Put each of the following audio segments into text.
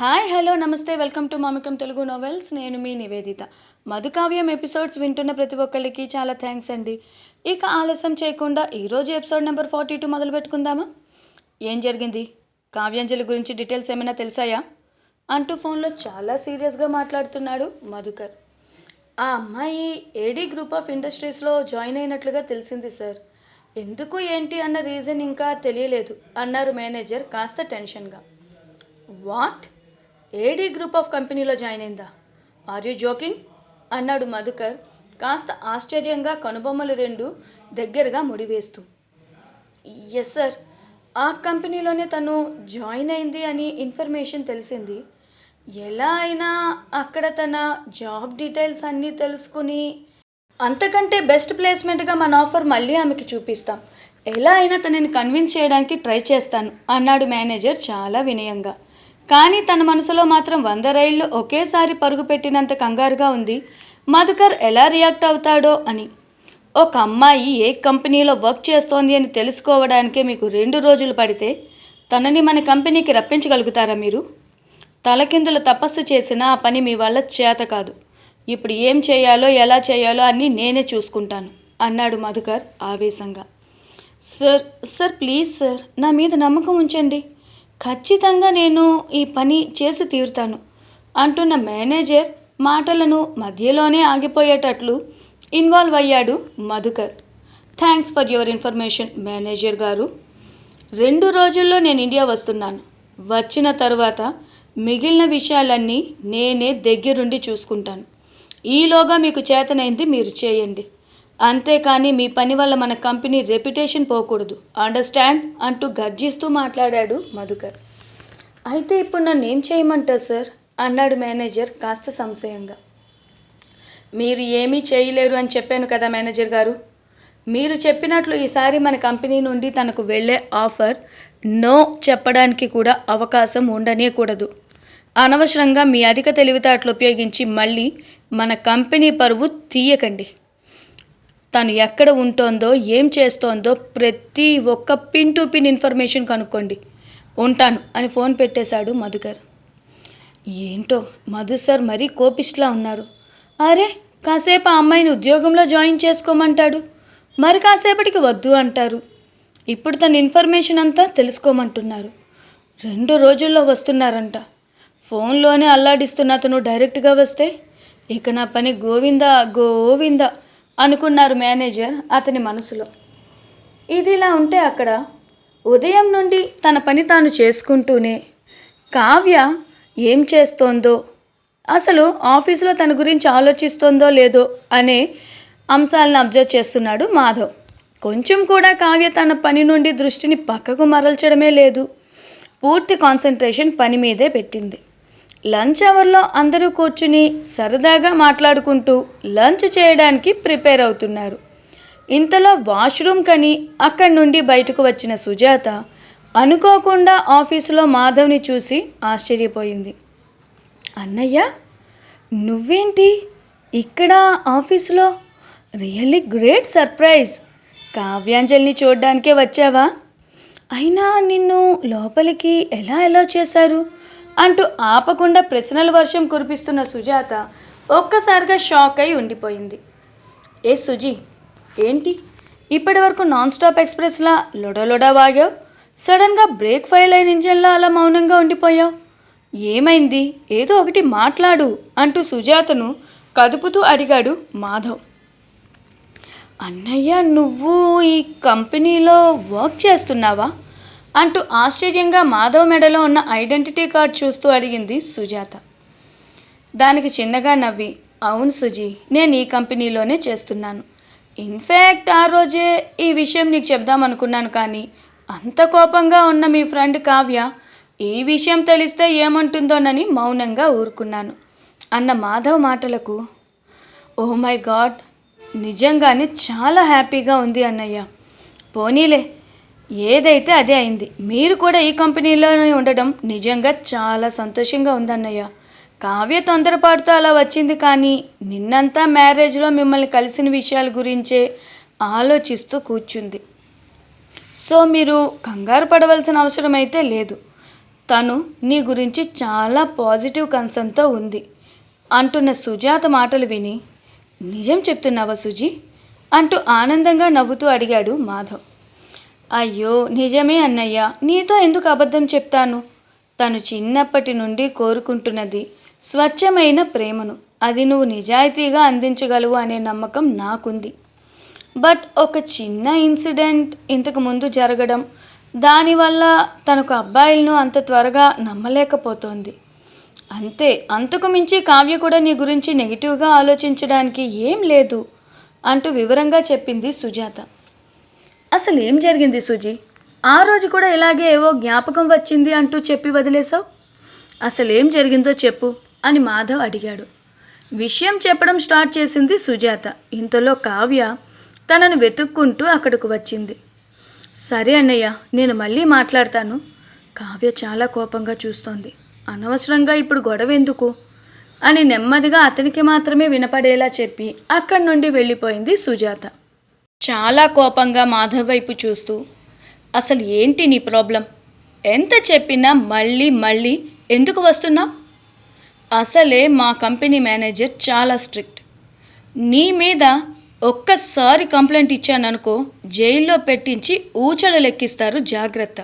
Hi hello namaste welcome to మామికం Telugu novels నేను మీ Nivedita. Madhukavyam episodes వింటున్న ప్రతి ఒక్కరికి చాలా థ్యాంక్స్ అండి. ఇక ఆలస్యం చేయకుండా ఈరోజు ఎపిసోడ్ నెంబర్ ఫార్టీ టూ మొదలు పెట్టుకుందామా? ఏం జరిగింది? కావ్యాంజలి గురించి డీటెయిల్స్ ఏమైనా తెలిసాయా? అంటూ ఫోన్లో చాలా సీరియస్గా మాట్లాడుతున్నాడు మధుకర్. ఆ అమ్మాయి ఏడీ గ్రూప్ ఆఫ్ ఇండస్ట్రీస్లో జాయిన్ అయినట్లుగా తెలిసింది సార్ ఎందుకు ఏంటి అన్న రీజన్ ఇంకా తెలియలేదు అన్నారు మేనేజర్ కాస్త టెన్షన్గా వాట్ ఏడీ గ్రూప్ ఆఫ్ కంపెనీలో జాయిన్ అయిందా? ఆర్ యూ జోకింగ్ అన్నాడు మధుకర్ కాస్త ఆశ్చర్యంగా కనుబొమ్మలు రెండు దగ్గరగా ముడివేస్తూ. ఎస్ సార్ ఆ కంపెనీలోనే తను జాయిన్ అయింది అని ఇన్ఫర్మేషన్ తెలిసింది. ఎలా అయినా అక్కడ తన జాబ్ డీటెయిల్స్ అన్నీ తెలుసుకుని అంతకంటే బెస్ట్ ప్లేస్మెంట్గా మన ఆఫర్ మళ్ళీ ఆమెకి చూపిస్తాం. ఎలా అయినా తనని కన్విన్స్ చేయడానికి ట్రై చేస్తాను అన్నాడు మేనేజర్ చాలా వినయంగా. కానీ తన మనసులో మాత్రం వంద రైళ్ళు ఒకేసారి పరుగు పెట్టినంత కంగారుగా ఉంది. మధుకర్ ఎలా రియాక్ట్ అవుతాడో అని. ఒక అమ్మాయి ఏ కంపెనీలో వర్క్ చేస్తోంది అని తెలుసుకోవడానికే మీకు రెండు రోజులు పడితే తనని మన కంపెనీకి రప్పించగలుగుతారా మీరు? తలకిందులు తపస్సు చేసిన ఆ పని మీ వల్ల చేత కాదు. ఇప్పుడు ఏం చేయాలో ఎలా చేయాలో అన్నీ నేనే చూసుకుంటాను అన్నాడు మధుకర్ ఆవేశంగా. సార్ సార్ ప్లీజ్ సార్ నా మీద నమ్మకం ఉంచండి. ఖచ్చితంగా నేను ఈ పని చేసి తీరుతాను అంటున్న మేనేజర్ మాటలను మధ్యలోనే ఆగిపోయేటట్లు ఇన్వాల్వ్ అయ్యాడు Madhukar. Thanks for your information manager గారు. రెండు రోజుల్లో నేను ఇండియా వస్తున్నాను. వచ్చిన తరువాత మిగిలిన విషయాలన్నీ నేనే దగ్గరుండి చూసుకుంటాను. ఈలోగా మీకు చేతనైంది మీరు చేయండి. అంతేకాని మీ పని వల్ల మన కంపెనీ రెప్యుటేషన్ పోకూడదు. అండర్స్టాండ్ అంటూ గర్జిస్తూ మాట్లాడాడు మధుకర్. అయితే ఇప్పుడు నన్ను ఏం చేయమంటారు సార్? అన్నాడు మేనేజర్ కాస్త సంశయంగా. మీరు ఏమీ చేయలేరు అని చెప్పాను కదా మేనేజర్ గారు. మీరు చెప్పినట్లు ఈసారి మన కంపెనీ నుండి తనకు వెళ్ళే ఆఫర్ నో చెప్పడానికి కూడా అవకాశం ఉండనేకూడదు అనవసరంగా మీ అధిక తెలివితేటలు ఉపయోగించి మళ్ళీ మన కంపెనీ పరువు తీయకండి. తను ఎక్కడ ఉంటోందో ఏం చేస్తోందో ప్రతి ఒక్క పిన్ టు పిన్ ఇన్ఫర్మేషన్ కనుక్కోండి. ఉంటాను అని ఫోన్ పెట్టేశాడు మధుకర్. ఏంటో మధు సార్ మరీ కోపిస్ట్లా ఉన్నారు. అరే కాసేపు ఆ అమ్మాయిని ఉద్యోగంలో జాయిన్ చేసుకోమంటాడు. మరి కాసేపటికి వద్దు అంటారు. ఇప్పుడు తన ఇన్ఫర్మేషన్ అంతా తెలుసుకోమంటున్నారు. రెండు రోజుల్లో వస్తున్నారంట. ఫోన్లోనే అల్లాడిస్తున్న అతను డైరెక్ట్గా వస్తే ఇక నా పని గోవింద గోవింద అనుకున్నారు మేనేజర్ అతని మనసులో. ఇదిలా ఉంటే అక్కడ ఉదయం నుండి తన పని తాను చేసుకుంటూనే కావ్య ఏం చేస్తోందో అసలు ఆఫీసులో తన గురించి ఆలోచిస్తోందో లేదో అనే అంశాలను అబ్జర్వ్ చేస్తున్నాడు మాధవ్. కొంచెం కూడా కావ్య తన పని నుండి దృష్టిని పక్కకు మరల్చడమే లేదు. పూర్తి కాన్సన్ట్రేషన్ పని మీదే పెట్టింది. లంచ్ అవర్లో అందరూ కూర్చుని సరదాగా మాట్లాడుకుంటూ లంచ్ చేయడానికి ప్రిపేర్ అవుతున్నారు. ఇంతలో వాష్రూమ్ కని అక్కడి నుండి బయటకు వచ్చిన సుజాత అనుకోకుండా ఆఫీసులో మాధవ్ని చూసి ఆశ్చర్యపోయింది. అన్నయ్య నువ్వేంటి ఇక్కడ ఆఫీసులో? Really great surprise. కావ్యాంజలిని చూడడానికే వచ్చావా? అయినా నిన్ను లోపలికి ఎలా ఎలా చేశారు? అంటూ ఆపకుండా ప్రశ్నల వర్షం కురిపిస్తున్న సుజాత ఒక్కసారిగా షాక్ అయి ఉండిపోయింది. ఏ సుజీ ఏంటి? ఇప్పటి వరకు నాన్ స్టాప్ ఎక్స్ప్రెస్లా లొడలొడా వాగావు? సడన్గా బ్రేక్ ఫైల్ అయిన ఇంజన్లా అలా మౌనంగా ఉండిపోయావు? ఏమైంది? ఏదో ఒకటి మాట్లాడు అంటూ సుజాతను కదుపుతూ అడిగాడు మాధవ్. అన్నయ్య నువ్వు ఈ కంపెనీలో వర్క్ చేస్తున్నావా? అంటూ ఆశ్చర్యంగా మాధవ్ మెడలో ఉన్న ఐడెంటిటీ కార్డ్ చూస్తూ అడిగింది సుజాత. దానికి చిన్నగా నవ్వి అవును సుజీ నేను ఈ కంపెనీలోనే చేస్తున్నాను. ఇన్ఫ్యాక్ట్ ఆ రోజే ఈ విషయం నీకు చెప్దామనుకున్నాను కానీ అంత కోపంగా ఉన్న మీ ఫ్రెండ్ కావ్య ఈ విషయం తెలిస్తే ఏమంటుందోనని మౌనంగా ఊరుకున్నాను అన్న మాధవ్ మాటలకు ఓ మై గాడ్ నిజంగానే చాలా హ్యాపీగా ఉంది అన్నయ్య. పోనీలే ఏదైతే అదే అయింది. మీరు కూడా ఈ కంపెనీలోనే ఉండడం నిజంగా చాలా సంతోషంగా ఉందన్నయ్య. కావ్య తొందరపాటుతో అలా వచ్చింది కానీ నిన్నంతా మ్యారేజ్లో మిమ్మల్ని కలిసిన విషయాల గురించే ఆలోచిస్తూ కూర్చుంది. సో మీరు కంగారు పడవలసిన అవసరం అయితే లేదు. తను నీ గురించి చాలా పాజిటివ్ కన్సర్న్తో ఉంది అంటున్న సుజాత మాటలు విని నిజం చెప్తున్నావా సుజీ? అంటూ ఆనందంగా నవ్వుతూ అడిగాడు మాధవ్. అయ్యో నిజమే అన్నయ్య. నీతో ఎందుకు అబద్ధం చెప్తాను? తను చిన్నప్పటి నుండి కోరుకుంటున్నది స్వచ్ఛమైన ప్రేమను. అది నువ్వు నిజాయితీగా అందించగలవు అనే నమ్మకం నాకుంది. బట్ ఒక చిన్న ఇన్సిడెంట్ ఇంతకు ముందు జరగడం దానివల్ల తనకు అబ్బాయిలను అంత త్వరగా నమ్మలేకపోతోంది. అంతే అంతకు మించి కావ్య కూడా నీ గురించి నెగిటివ్గా ఆలోచించడానికి ఏం లేదు అంటూ వివరంగా చెప్పింది సుజాత. అసలు ఏం జరిగింది సుజీ? ఆ రోజు కూడా ఇలాగే ఏవో జ్ఞాపకం వచ్చింది అంటూ చెప్పి వదిలేసావు అసలు ఏం జరిగిందో చెప్పు అని మాధవ్ అడిగాడు. విషయం చెప్పడం స్టార్ట్ చేసింది సుజాత. ఇంతలో కావ్య తనను వెతుక్కుంటూ అక్కడికి వచ్చింది. సరే అన్నయ్య నేను మళ్ళీ మాట్లాడతాను. కావ్య చాలా కోపంగా చూస్తోంది. అనవసరంగా ఇప్పుడు గొడవ ఎందుకు? అని నెమ్మదిగా అతనికి మాత్రమే వినపడేలా చెప్పి అక్కడి నుండి వెళ్ళిపోయింది సుజాత. చాలా కోపంగా మాధవ్ వైపు చూస్తూ అసలు ఏంటి నీ ప్రాబ్లం? ఎంత చెప్పినా మళ్ళీ మళ్ళీ ఎందుకు వస్తున్నావు అసలే మా కంపెనీ మేనేజర్ చాలా స్ట్రిక్ట్. నీ మీద ఒక్కసారి కంప్లైంట్ ఇచ్చాననుకో జైల్లో పెట్టించి ఊచలు లెక్కిస్తారు జాగ్రత్త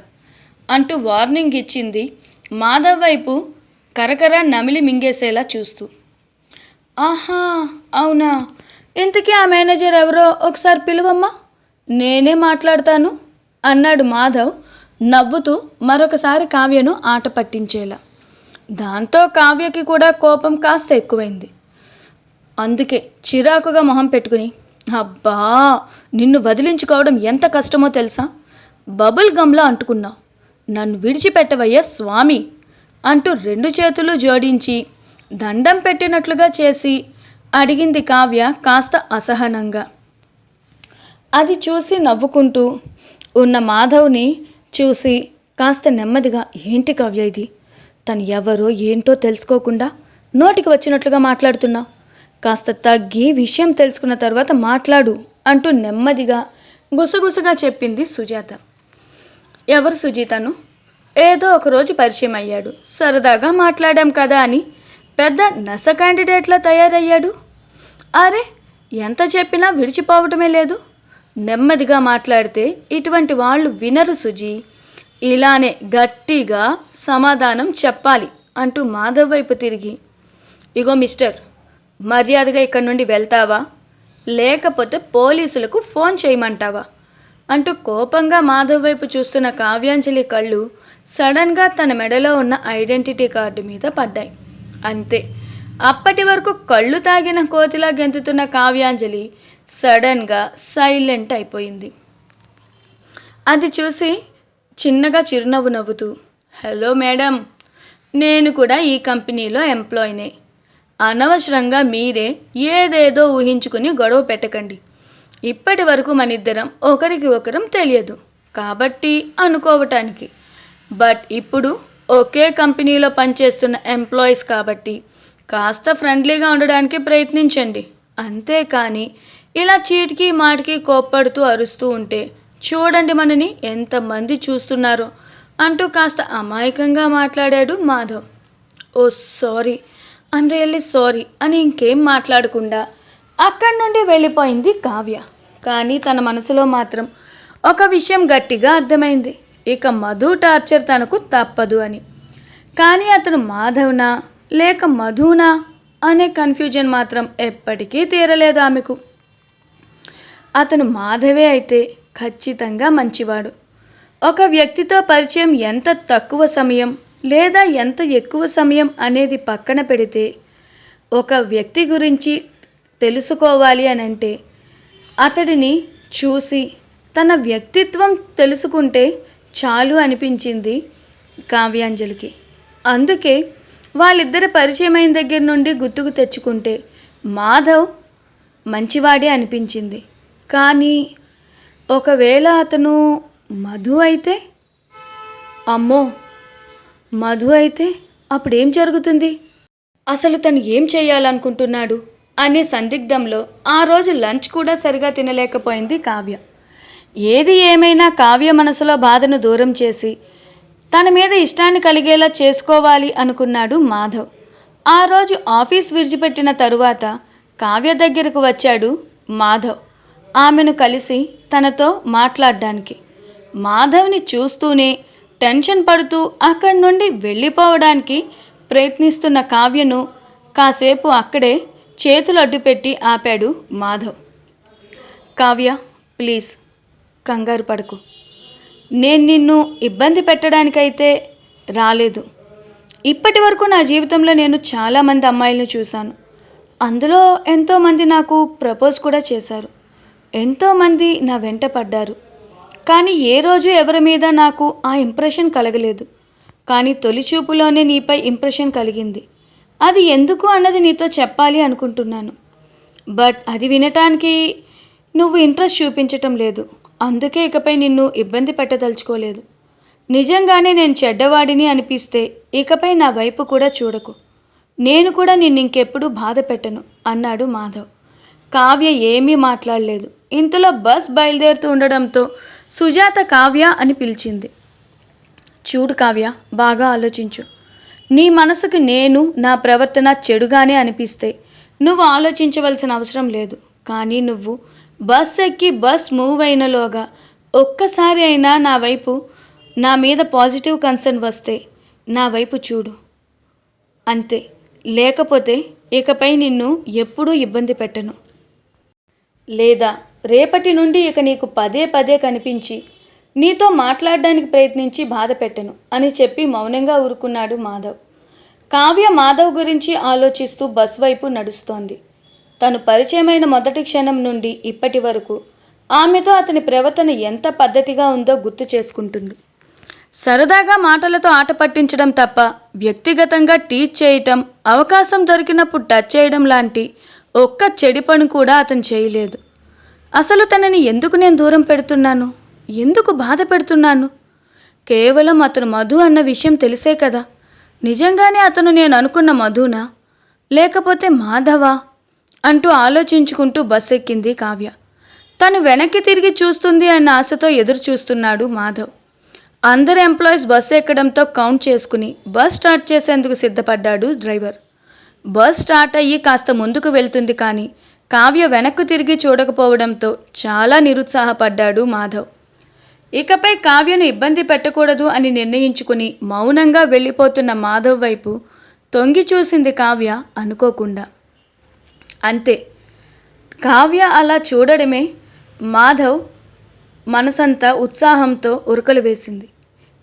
అంటూ వార్నింగ్ ఇచ్చింది మాధవ్ వైపు కరకర నమిలి మింగేసేలా చూస్తూ. ఆహా అవునా? ఇంతకీ ఆ మేనేజర్ ఎవరో ఒకసారి పిలువమ్మా? నేనే మాట్లాడతాను అన్నాడు మాధవ్ నవ్వుతూ మరొకసారి కావ్యను ఆట పట్టించేలా. దాంతో కావ్యకి కూడా కోపం కాస్త ఎక్కువైంది. అందుకే చిరాకుగా మొహం పెట్టుకుని అబ్బా నిన్ను వదిలించుకోవడం ఎంత కష్టమో తెలుసా? బబుల్ గమ్లా అంటుకున్నావు. నన్ను విడిచిపెట్టవయ్యా స్వామి అంటూ రెండు చేతులు జోడించి దండం పెట్టినట్లుగా చేసి అడిగింది కావ్య కాస్త అసహనంగా. అది చూసి నవ్వుకుంటూ ఉన్న మాధవ్ని చూసి కాస్త నెమ్మదిగా ఏంటి కావ్య ఇది? తను ఎవరో ఏంటో తెలుసుకోకుండా నోటికి వచ్చినట్లుగా మాట్లాడుతున్నా. కాస్త తగ్గి విషయం తెలుసుకున్న తర్వాత మాట్లాడు అంటూ నెమ్మదిగా గుసగుసగా చెప్పింది సుజాత. ఎవరు సుజీతను? ఏదో ఒకరోజు పరిచయం అయ్యాడు. సరదాగా మాట్లాడాం కదా అని పెద్ద నస క్యాండిడేట్లా తయారయ్యాడు? అరే ఎంత చెప్పినా విడిచిపోవటమే లేదు. నెమ్మదిగా మాట్లాడితే ఇటువంటి వాళ్ళు వినరు సుజీ. ఇలానే గట్టిగా సమాధానం చెప్పాలి అంటూ మాధవ్ వైపు తిరిగి. ఇగో మిస్టర్ మర్యాదగా ఇక్కడి నుండి వెళ్తావా? లేకపోతే పోలీసులకు ఫోన్ చేయమంటావా? అంటూ కోపంగా మాధవ్ వైపు చూస్తున్న కావ్యాంజలి కళ్ళు సడన్గా తన మెడలో ఉన్న ఐడెంటిటీ కార్డు మీద పడ్డాయి. అంతే. అప్పటి వరకు కళ్ళు తాగిన కోతిలా గెంతుతున్న కావ్యాంజలి సడన్గా సైలెంట్ అయిపోయింది. అది చూసి చిన్నగా చిరునవ్వు నవ్వుతూ హలో మేడం నేను కూడా ఈ కంపెనీలో ఎంప్లాయీనే. అనవసరంగా మీరే ఏదేదో ఊహించుకుని గొడవ పెట్టకండి. ఇప్పటి వరకు మన ఇద్దరం ఒకరికి ఒకరం తెలియదు. కాబట్టి అనుకోవటానికి. బట్ ఇప్పుడు ఒకే కంపెనీలో పనిచేస్తున్న ఎంప్లాయీస్ కాబట్టి కాస్త ఫ్రెండ్లీగా ఉండడానికి ప్రయత్నించండి. అంతేకాని ఇలా చీటికి మాటికి కోప్పడుతూ అరుస్తూ ఉంటే చూడండి మనని ఎంతమంది చూస్తున్నారో అంటూ కాస్త అమాయకంగా మాట్లాడాడు Madhav. Oh sorry I'm really sorry అని ఇంకేం మాట్లాడకుండా అక్కడి నుండి వెళ్ళిపోయింది కావ్య. కానీ తన మనసులో మాత్రం ఒక విషయం గట్టిగా అర్థమైంది. ఇక మధు టార్చర్ తనకు తప్పదు అని. కానీ అతను మాధవ్నా? లేక మధునా? అనే కన్ఫ్యూజన్ మాత్రం ఎప్పటికీ తీరలేదు ఆమెకు. అతను మాధవే అయితే ఖచ్చితంగా మంచివాడు. ఒక వ్యక్తితో పరిచయం ఎంత తక్కువ సమయం లేదా ఎంత ఎక్కువ సమయం అనేది పక్కన పెడితే ఒక వ్యక్తి గురించి తెలుసుకోవాలి అని అంటే అతడిని చూసి తన వ్యక్తిత్వం తెలుసుకుంటే చాలు అనిపించింది కావ్యాంజలికి. అందుకే వాళ్ళిద్దరి పరిచయమైన దగ్గర నుండి గుర్తుకు తెచ్చుకుంటే మాధవ్ మంచివాడే అనిపించింది. కానీ ఒకవేళ అతను మధు అయితే? అమ్మో! మధు అయితే అప్పుడేం జరుగుతుంది? అసలు తను ఏం చేయాలనుకుంటున్నాడు? అనే సందిగ్ధంలో ఆ రోజు లంచ్ కూడా సరిగా తినలేకపోయింది కావ్య. ఏది ఏమైనా కావ్య మనసులో బాధను దూరం చేసి తన మీద ఇష్టాన్ని కలిగేలా చేసుకోవాలి అనుకున్నాడు మాధవ్. ఆ రోజు ఆఫీస్ విడిచిపెట్టిన తరువాత కావ్య దగ్గరకు వచ్చాడు మాధవ్. ఆమెను కలిసి తనతో మాట్లాడడానికి. మాధవ్ని చూస్తూనే టెన్షన్ పడుతూ అక్కడి నుండి వెళ్ళిపోవడానికి ప్రయత్నిస్తున్న కావ్యను కాసేపు అక్కడే చేతులు అడ్డుపెట్టి ఆపాడు మాధవ్. కావ్య ప్లీజ్ కంగారు పడకు. నేను నిన్ను ఇబ్బంది పెట్టడానికైతే రాలేదు. ఇప్పటి వరకు నా జీవితంలో నేను చాలామంది అమ్మాయిలను చూశాను. అందులో ఎంతోమంది నాకు ప్రపోజ్ కూడా చేశారు. ఎంతోమంది నా వెంట పడ్డారు. కానీ ఏ రోజు ఎవరి మీద నాకు ఆ ఇంప్రెషన్ కలగలేదు. కానీ తొలి చూపులోనే నీపై ఇంప్రెషన్ కలిగింది. అది ఎందుకు అన్నది నీతో చెప్పాలి అనుకుంటున్నాను. బట్ అది వినటానికి నువ్వు ఇంట్రెస్ట్ చూపించటం లేదు. అందుకే ఇకపై నిన్ను ఇబ్బంది పెట్టదలుచుకోలేదు. నిజంగానే నేను చెడ్డవాడిని అనిపిస్తే ఇకపై నా వైపు కూడా చూడకు. నేను కూడా నిన్ను ఇంకెప్పుడు బాధ పెట్టను అన్నాడు మాధవ్. కావ్య ఏమీ మాట్లాడలేదు. ఇంతలో బస్ బయలుదేరుతూ ఉండడంతో సుజాత కావ్య అని పిలిచింది. చూడు కావ్య బాగా ఆలోచించు. నీ మనసుకు నేను నా ప్రవర్తన చెడుగానే అనిపిస్తే నువ్వు ఆలోచించవలసిన అవసరం లేదు. కానీ నువ్వు బస్ ఎక్కి బస్ మూవ్ అయినలోగా ఒక్కసారి అయినా నా వైపు నా మీద పాజిటివ్ కన్సర్న్ వస్తే నా వైపు చూడు. అంతే. లేకపోతే ఇకపై నిన్ను ఎప్పుడూ ఇబ్బంది పెట్టను. లేదా రేపటి నుండి ఇక నీకు పదే పదే కనిపించి నీతో మాట్లాడడానికి ప్రయత్నించి బాధ పెట్టను అని చెప్పి మౌనంగా ఊరుకున్నాడు మాధవ్. కావ్య మాధవ్ గురించి ఆలోచిస్తూ బస్ వైపు నడుస్తోంది. తను పరిచయమైన మొదటి క్షణం నుండి ఇప్పటి వరకు ఆమెతో అతని ప్రవర్తన ఎంత పద్ధతిగా ఉందో గుర్తు చేసుకుంటుంది. సరదాగా మాటలతో ఆట పట్టించడం తప్ప వ్యక్తిగతంగా టీచ్ చేయటం అవకాశం దొరికినప్పుడు టచ్ చేయడం లాంటి ఒక్క చెడి పని కూడా అతను చేయలేదు. అసలు తనని ఎందుకు నేను దూరం పెడుతున్నాను? ఎందుకు బాధ పెడుతున్నాను? కేవలం అతను మధు అన్న విషయం తెలిసే కదా. నిజంగానే అతను నేను అనుకున్న మధునా? లేకపోతే మాధవా? అంటూ ఆలోచించుకుంటూ బస్ ఎక్కింది కావ్య. తను వెనక్కి తిరిగి చూస్తుంది అన్న ఆశతో ఎదురు చూస్తున్నాడు మాధవ్. అందరు ఎంప్లాయీస్ బస్ ఎక్కడంతో కౌంట్ చేసుకుని బస్ స్టార్ట్ చేసేందుకు సిద్ధపడ్డాడు డ్రైవర్. బస్ స్టార్ట్ అయ్యి కాస్త ముందుకు వెళ్తుంది కానీ కావ్య వెనక్కు తిరిగి చూడకపోవడంతో చాలా నిరుత్సాహపడ్డాడు మాధవ్. ఇకపై కావ్యను ఇబ్బంది పెట్టకూడదు అని నిర్ణయించుకుని మౌనంగా వెళ్ళిపోతున్న మాధవ్ వైపు తొంగి చూసింది కావ్య అనుకోకుండా. అంతే. కావ్య అలా చూడడమే మాధవ్ మనసంతా ఉత్సాహంతో ఉరకలు వేసింది.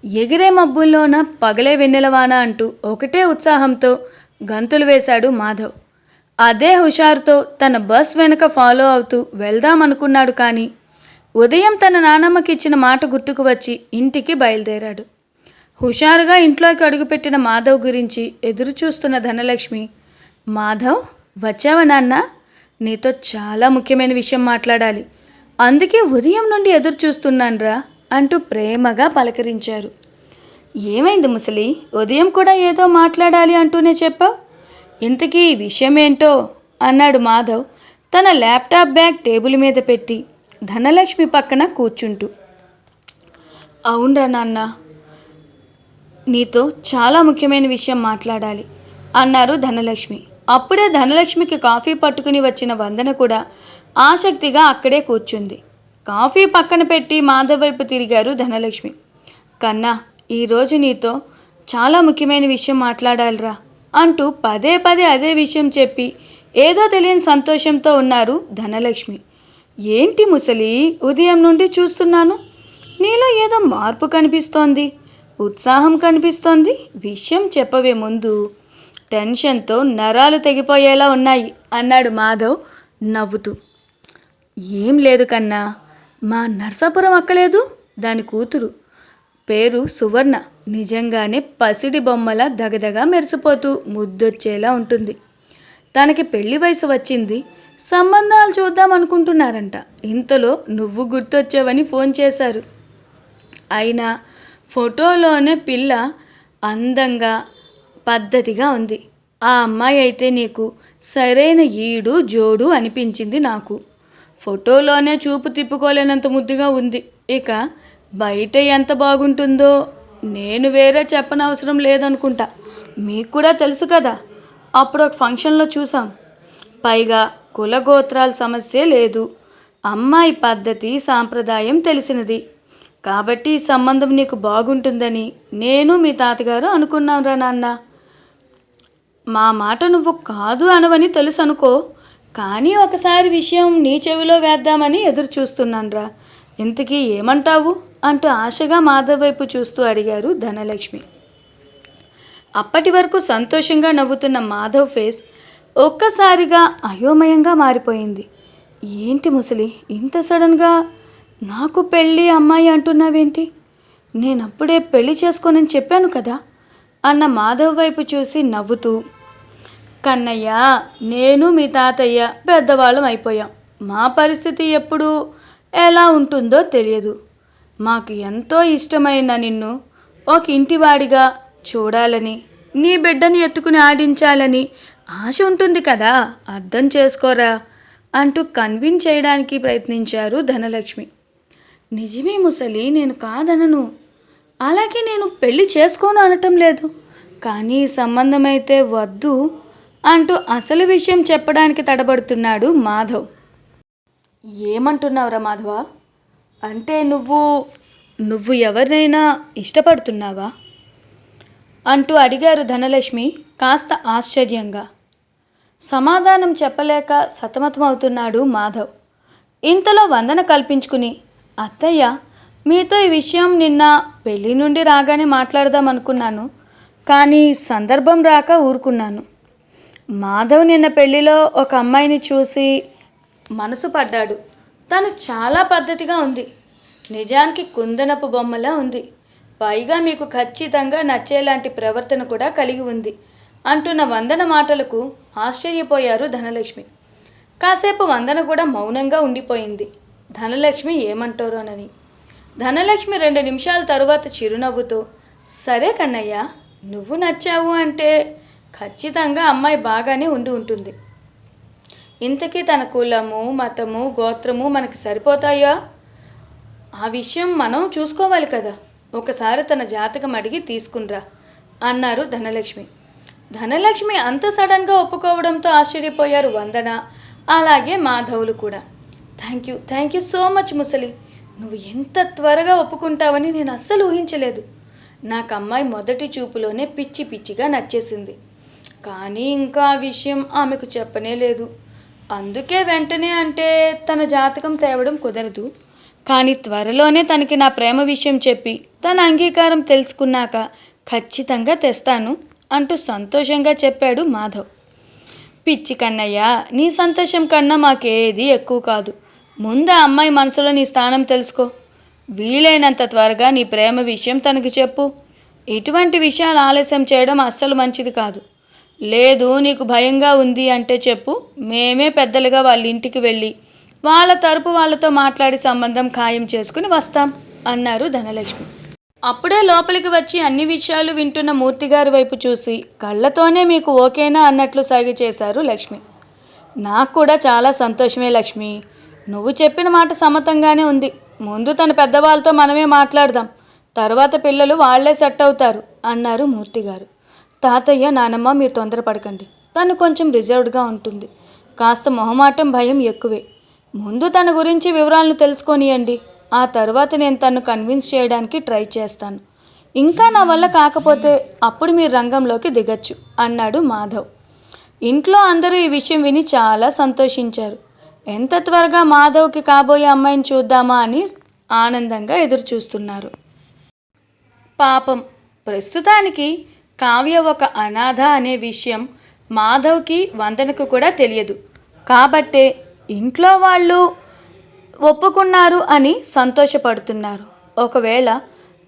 ఎగిరే మబ్బుల్లోన పగలే వెన్నెలవాన అంటూ ఒకటే ఉత్సాహంతో గంతులు వేశాడు మాధవ్. అదే హుషారుతో తన బస్ వెనక ఫాలో అవుతూ వెళ్దామనుకున్నాడు కానీ ఉదయం తన నానమ్మకి ఇచ్చిన మాట గుర్తుకు వచ్చి ఇంటికి బయలుదేరాడు. హుషారుగా ఇంట్లోకి అడుగుపెట్టిన మాధవ్ గురించి ఎదురు చూస్తున్న ధనలక్ష్మి మాధవ్ వచ్చావా నాన్న? నీతో చాలా ముఖ్యమైన విషయం మాట్లాడాలి. అందుకే ఉదయం నుండి ఎదురు చూస్తున్నాన్రా అంటూ ప్రేమగా పలకరించారు. ఏమైంది ముసలి? ఉదయం కూడా ఏదో మాట్లాడాలి అంటూనే చెప్పావు? ఇంతకీ ఈ విషయం ఏంటో అన్నాడు మాధవ్ తన ల్యాప్టాప్ బ్యాగ్ టేబుల్ మీద పెట్టి ధనలక్ష్మి పక్కన కూర్చుంటూ. అవునరా నాన్న. నీతో చాలా ముఖ్యమైన విషయం మాట్లాడాలి అన్నారు ధనలక్ష్మి. అప్పుడే ధనలక్ష్మికి కాఫీ పట్టుకుని వచ్చిన వందన కూడా ఆసక్తిగా అక్కడే కూర్చుంది. కాఫీ పక్కన పెట్టి మాధవ్ వైపు తిరిగారు ధనలక్ష్మి. కన్నా ఈరోజు నీతో చాలా ముఖ్యమైన విషయం మాట్లాడాలిరా అంటూ పదే పదే అదే విషయం చెప్పి ఏదో తెలియని సంతోషంతో ఉన్నారు ధనలక్ష్మి. ఏంటి ముసలి ఉదయం నుండి చూస్తున్నాను. నీలో ఏదో మార్పు కనిపిస్తోంది ఉత్సాహం కనిపిస్తోంది విషయం చెప్పవే ముందు టెన్షన్తో నరాలు తెగిపోయేలా ఉన్నాయి అన్నాడు మాధవ్ నవ్వుతూ. ఏం లేదు కన్నా మా నర్సాపురం అక్కలేదు? దాని కూతురు. పేరు సువర్ణ. నిజంగానే పసిడి బొమ్మల దగదగా మెరిసిపోతూ ముద్దొచ్చేలా ఉంటుంది. తనకి పెళ్ళి వయసు వచ్చింది. సంబంధాలు చూద్దాం అనుకుంటున్నారంట. ఇంతలో నువ్వు గుర్తొచ్చావని ఫోన్ చేశారు. అయినా ఫోటోలోనే పిల్ల అందంగా పద్ధతిగా ఉంది. ఆ అమ్మాయి అయితే నీకు సరైన ఈడు జోడు అనిపించింది నాకు. ఫోటోలోనే చూపు తిప్పుకోలేనంత ముద్దుగా ఉంది. ఇక బయట ఎంత బాగుంటుందో నేను వేరే చెప్పనవసరం లేదనుకుంటా. మీకు కూడా తెలుసు కదా అప్పుడు ఒక ఫంక్షన్లో చూసాం పైగా కులగోత్రాల సమస్య లేదు. అమ్మాయి పద్ధతి సాంప్రదాయం తెలిసినది. కాబట్టి ఈ సంబంధం నీకు బాగుంటుందని నేను మీ తాతగారు అనుకున్నాం రా నాన్న. మా మాట నువ్వు కాదు అనవని తెలుసు అనుకో కానీ ఒకసారి విషయం నీ చెవిలో వేద్దామని ఎదురు చూస్తున్నానురా. ఇంతకీ ఏమంటావు? అంటూ ఆశగా మాధవ్ వైపు చూస్తూ అడిగారు ధనలక్ష్మి. అప్పటి వరకు సంతోషంగా నవ్వుతున్న మాధవ్ ఫేస్ ఒక్కసారిగా అయోమయంగా మారిపోయింది. ఏంటి ముసలి ఇంత సడన్గా నాకు పెళ్ళి అమ్మాయి అంటున్నావేంటి? నేనప్పుడే పెళ్ళి చేసుకోనని చెప్పాను కదా. అన్న మాధవ్ వైపు చూసి నవ్వుతూ కన్నయ్య నేను మీ తాతయ్య పెద్దవాళ్ళం అయిపోయాం. మా పరిస్థితి ఎప్పుడు? ఎలా ఉంటుందో తెలియదు. మాకు ఎంతో ఇష్టమైన నిన్ను ఒక ఇంటివాడిగా చూడాలని నీ బిడ్డని ఎత్తుకుని ఆడించాలని ఆశ ఉంటుంది కదా. అర్థం చేసుకోరా అంటూ కన్విన్స్ చేయడానికి ప్రయత్నించారు ధనలక్ష్మి. నిజమే ముసలి నేను కాదనను. అలాగే నేను పెళ్ళి చేసుకోను అనటం లేదు. కానీ ఈ సంబంధం అయితే వద్దు అంటూ అసలు విషయం చెప్పడానికి తడబడుతున్నాడు మాధవ్. ఏమంటున్నావురా మాధవ? అంటే నువ్వు నువ్వు ఎవరినైనా ఇష్టపడుతున్నావా? అంటూ అడిగారు ధనలక్ష్మి కాస్త ఆశ్చర్యంగా. సమాధానం చెప్పలేక సతమతమవుతున్నాడు మాధవ్. ఇంతలో వందన కల్పించుకుని అత్తయ్య మీతో ఈ విషయం నిన్న పెళ్ళి నుండి రాగానే మాట్లాడదాం అనుకున్నాను కానీ సందర్భం రాక ఊరుకున్నాను. మాధవ్ నిన్న పెళ్ళిలో ఒక అమ్మాయిని చూసి మనసు పడ్డాడు. తను చాలా పద్ధతిగా ఉంది. నిజానికి కుందనపు బొమ్మలా ఉంది. పైగా మీకు ఖచ్చితంగా నచ్చేలాంటి ప్రవర్తన కూడా కలిగి ఉంది అంటున్న వందన మాటలకు ఆశ్చర్యపోయారు ధనలక్ష్మి. కాసేపు వందన కూడా మౌనంగా ఉండిపోయింది. ధనలక్ష్మి ఏమంటారోనని. ధనలక్ష్మి రెండు నిమిషాల తరువాత చిరునవ్వుతో సరే కన్నయ్య నువ్వు నచ్చావు అంటే ఖచ్చితంగా అమ్మాయి బాగానే ఉండి ఉంటుంది. ఇంతకీ తన కులము మతము గోత్రము మనకి సరిపోతాయా? ఆ విషయం మనం చూసుకోవాలి కదా. ఒకసారి తన జాతకం అడిగి తీసుకునిరా అన్నారు ధనలక్ష్మి. ధనలక్ష్మి అంత సడన్గా ఒప్పుకోవడంతో ఆశ్చర్యపోయారు వందన అలాగే మాధవులు కూడా. Thank you thank you so much ముసలి. నువ్వు ఎంత త్వరగా ఒప్పుకుంటావని నేను అస్సలు ఊహించలేదు. నాకు అమ్మాయి మొదటి చూపులోనే పిచ్చి పిచ్చిగా నచ్చేసింది. కానీ ఇంకా ఆ విషయం ఆమెకు చెప్పనే లేదు. అందుకే వెంటనే అంటే తన జాతకం తేవడం కుదరదు. కానీ త్వరలోనే తనకి నా ప్రేమ విషయం చెప్పి తన అంగీకారం తెలుసుకున్నాక ఖచ్చితంగా తెస్తాను అంటూ సంతోషంగా చెప్పాడు మాధవ్. పిచ్చి కన్నయ్య నీ సంతోషం కన్నా మాకేది ఎక్కువ కాదు. ముందు ఆ అమ్మాయి మనసులో నీ స్థానం తెలుసుకో. వీలైనంత త్వరగా నీ ప్రేమ విషయం తనకు చెప్పు. ఇటువంటి విషయాలు ఆలస్యం చేయడం అస్సలు మంచిది కాదు. లేదు నీకు భయంగా ఉంది అంటే చెప్పు. మేమే పెద్దలుగా వాళ్ళ ఇంటికి వెళ్ళి వాళ్ళ తరపు వాళ్ళతో మాట్లాడి సంబంధం ఖాయం చేసుకుని వస్తాం అన్నారు ధనలక్ష్మి. అప్పుడే లోపలికి వచ్చి అన్ని విషయాలు వింటున్న మూర్తిగారి వైపు చూసి కళ్ళతోనే మీకు ఓకేనా అన్నట్లు సైగ చేశారు లక్ష్మి. నాకు కూడా చాలా సంతోషమే లక్ష్మి. నువ్వు చెప్పిన మాట సమ్మతంగానే ఉంది. ముందు తన పెద్దవాళ్ళతో మనమే మాట్లాడదాం. తర్వాత పిల్లలు వాళ్ళే సెట్ అవుతారు అన్నారు మూర్తిగారు. తాతయ్య నానమ్మ మీరు తొందరపడకండి. తను కొంచెం రిజర్వ్డ్గా ఉంటుంది. కాస్త మొహమాటం భయం ఎక్కువే. ముందు తన గురించి వివరాలను తెలుసుకొనియండి. ఆ తర్వాత నేను తను కన్విన్స్ చేయడానికి ట్రై చేస్తాను. ఇంకా నా వల్ల కాకపోతే అప్పుడు మీరు రంగంలోకి దిగచ్చు అన్నాడు మాధవ్. ఇంట్లో అందరూ ఈ విషయం విని చాలా సంతోషించారు. ఎంత త్వరగా మాధవ్కి కాబోయే అమ్మాయిని చూద్దామా అని ఆనందంగా ఎదురు చూస్తున్నారు పాపం ప్రస్తుతానికి కావ్య ఒక అనాథ అనే విషయం మాధవ్కి వందనకు కూడా తెలియదు. కాబట్టే ఇంట్లో వాళ్ళు ఒప్పుకున్నారు అని సంతోషపడుతున్నారు. ఒకవేళ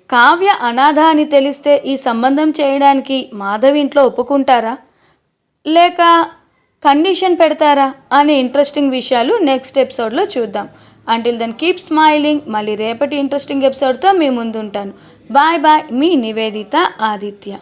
కావ్య అనాథ అని తెలిస్తే ఈ సంబంధం చేయడానికి మాధవ్ ఇంట్లో ఒప్పుకుంటారా? లేక కండిషన్ పెడతారా అనే ఇంట్రెస్టింగ్ విషయాలు నెక్స్ట్ ఎపిసోడ్లో చూద్దాం. అంటిల్ దెన్ కీప్ స్మైలింగ్ మళ్ళీ రేపటి ఇంట్రెస్టింగ్ ఎపిసోడ్తో మీ ముందు ఉంటాను బాయ్ బాయ్ మీ నివేదిత ఆదిత్య.